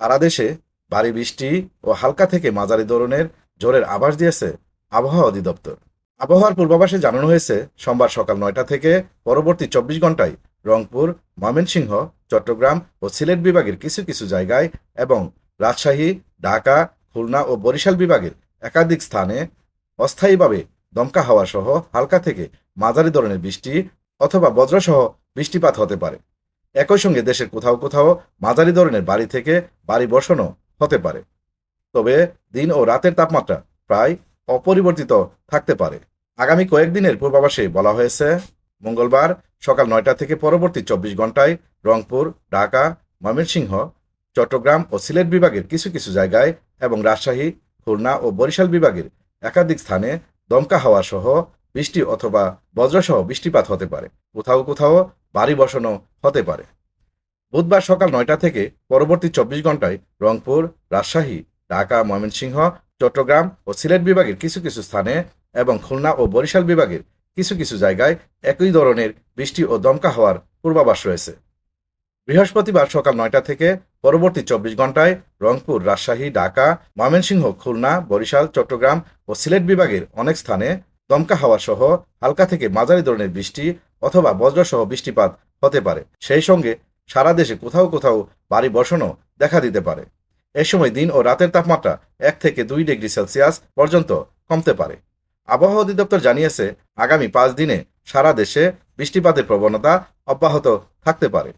সারা দেশে ভারী বৃষ্টি ও হালকা থেকে মাঝারি ধরনের জোরের আভাস দিয়েছে আবহাওয়া অধিদপ্তর। আবহাওয়ার পূর্বাভাসে জানানো হয়েছে, সোমবার সকাল নয়টা থেকে পরবর্তী চব্বিশ ঘন্টায় রংপুর, ময়মনসিংহ, চট্টগ্রাম ও সিলেট বিভাগের কিছু কিছু জায়গায় এবং রাজশাহী, ঢাকা, খুলনা ও বরিশাল বিভাগের একাধিক স্থানে অস্থায়ীভাবে দমকা হাওয়া সহ হালকা থেকে মাঝারি ধরনের বৃষ্টি অথবা বজ্রসহ বৃষ্টিপাত হতে পারে। একই সঙ্গে দেশের কোথাও কোথাও মাঝারি ধরনের বাড়ি থেকে বাড়ি বসানো হতে পারে। তবে দিন ও রাতের তাপমাত্রা প্রায় অপরিবর্তিত থাকতে পারে। আগামী কয়েকদিনের পূর্বাভাসে বলা হয়েছে, মঙ্গলবার সকাল নয়টা থেকে পরবর্তী চব্বিশ ঘন্টায় রংপুর, ঢাকা, ময়মনসিংহ, চট্টগ্রাম ও সিলেট বিভাগের কিছু কিছু জায়গায় এবং রাজশাহী, খুলনা ও বরিশাল বিভাগের একাধিক স্থানে দমকা হাওয়া সহ বৃষ্টি অথবা বজ্রসহ বৃষ্টিপাত হতে পারে। কোথাও কোথাও বাড়ি বসানো হতে পারে। বুধবার সকাল নয়টা থেকে পরবর্তী চব্বিশ ঘন্টায় রংপুর, রাজশাহী, ঢাকা, ময়মনসিংহ, চট্টগ্রাম ও সিলেট বিভাগের কিছু কিছু স্থানে এবং খুলনা ও বরিশাল বিভাগের কিছু কিছু জায়গায় একই ধরনের বৃষ্টি ও দমকা হওয়ার পূর্বাভাস রয়েছে। বৃহস্পতিবার সকাল নয়টা থেকে পরবর্তী চব্বিশ ঘন্টায় রংপুর, রাজশাহী, ঢাকা, ময়মনসিংহ, খুলনা, বরিশাল, চট্টগ্রাম ও সিলেট বিভাগের অনেক স্থানে দমকা হাওয়া সহ হালকা থেকে মাঝারি ধরনের বৃষ্টি অথবা বজ্রসহ বৃষ্টিপাত হতে পারে। সেই সঙ্গে সারা দেশে কোথাও কোথাও বাড়ি বসানো দেখা দিতে পারে। এ সময় দিন ও রাতের তাপমাত্রা এক থেকে দুই ডিগ্রি সেলসিয়াস পর্যন্ত কমতে পারে। আবহাওয়া অধিদপ্তর জানিয়েছে, আগামী পাঁচ দিনে সারা দেশে বৃষ্টিপাতের প্রবণতা অব্যাহত থাকতে পারে।